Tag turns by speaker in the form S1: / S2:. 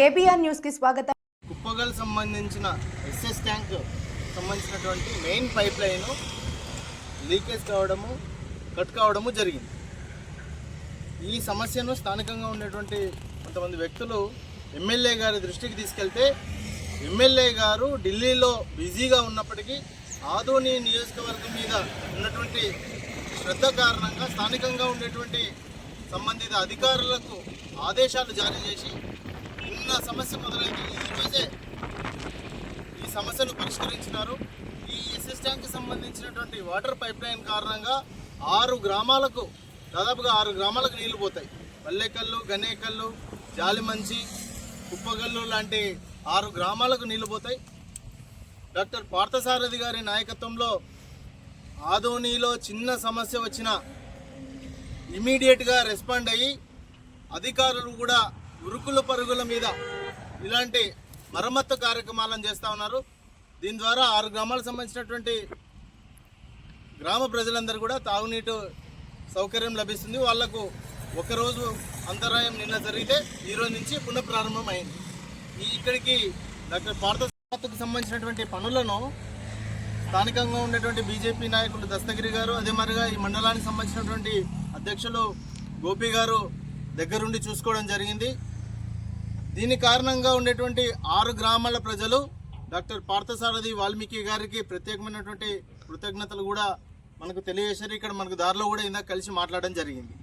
S1: KBR న్యూస్కి స్వాగతం.
S2: కుప్పగల్ సంబంధించిన ఎస్ఎస్ ట్యాంక్ సంబంధించినటువంటి మెయిన్ పైప్ లైన్ లీకేజ్ కావడము కట్ కావడము జరిగింది. ఈ సమస్యను స్థానికంగా ఉండేటువంటి కొంతమంది వ్యక్తులు ఎమ్మెల్యే గారి దృష్టికి తీసుకెళ్తే ఎమ్మెల్యే గారు ఢిల్లీలో బిజీగా ఉన్నప్పటికీ ఆదోని నియోజకవర్గం మీద ఉన్నటువంటి శ్రద్ధ కారణంగా స్థానికంగా ఉండేటువంటి సంబంధిత అధికారులకు ఆదేశాలు జారీ చేసి నిన్న సమస్య మొదలైంది. ఈ రోజే ఈ సమస్యను పరిష్కరించినారు. ఈ ఎస్ఎస్ ట్యాంక్ సంబంధించినటువంటి వాటర్ పైప్ లైన్ కారణంగా ఆరు గ్రామాలకు దాదాపుగా ఆరు గ్రామాలకు నీళ్ళు పోతాయి. పల్లెకల్లు గనేకల్లు జాలిమంచి కుప్పగల్లు లాంటి ఆరు గ్రామాలకు నీళ్ళు పోతాయి. డాక్టర్ పార్థసారథి గారి నాయకత్వంలో ఆదోనీలో చిన్న సమస్య వచ్చిన ఇమీడియట్గా రెస్పాండ్ అయ్యి అధికారులు కూడా ఉరుకుల పరుగుల మీద ఇలాంటి మరమ్మత్తు కార్యక్రమాలను చేస్తూ ఉన్నారు. దీని ద్వారా ఆరు గ్రామాలకు సంబంధించినటువంటి గ్రామ ప్రజలందరూ కూడా తాగునీటి సౌకర్యం లభిస్తుంది. వాళ్ళకు ఒకరోజు అంతరాయం నిన్న జరిగితే ఈరోజు నుంచి పునఃప్రారంభం అయింది ఈ ఇక్కడికి డాక్టర్ పార్థసారథికి సంబంధించినటువంటి పనులను స్థానికంగా ఉన్నటువంటి బీజేపీ నాయకులు దస్తగిరి గారు అదే మరిగా ఈ మండలానికి సంబంధించినటువంటి అధ్యక్షులు గోపి గారు దగ్గరుండి చూసుకోవడం జరిగింది. దీని కారణంగా ఉండేటువంటి ఆరు గ్రామాల ప్రజలు డాక్టర్ పార్థసారథి వాల్మీకి గారికి ప్రత్యేకమైనటువంటి కృతజ్ఞతలు కూడా మనకు తెలియజేశారు. ఇక్కడ మనకు దారిలో కూడా ఇందాక కలిసి మాట్లాడడం జరిగింది.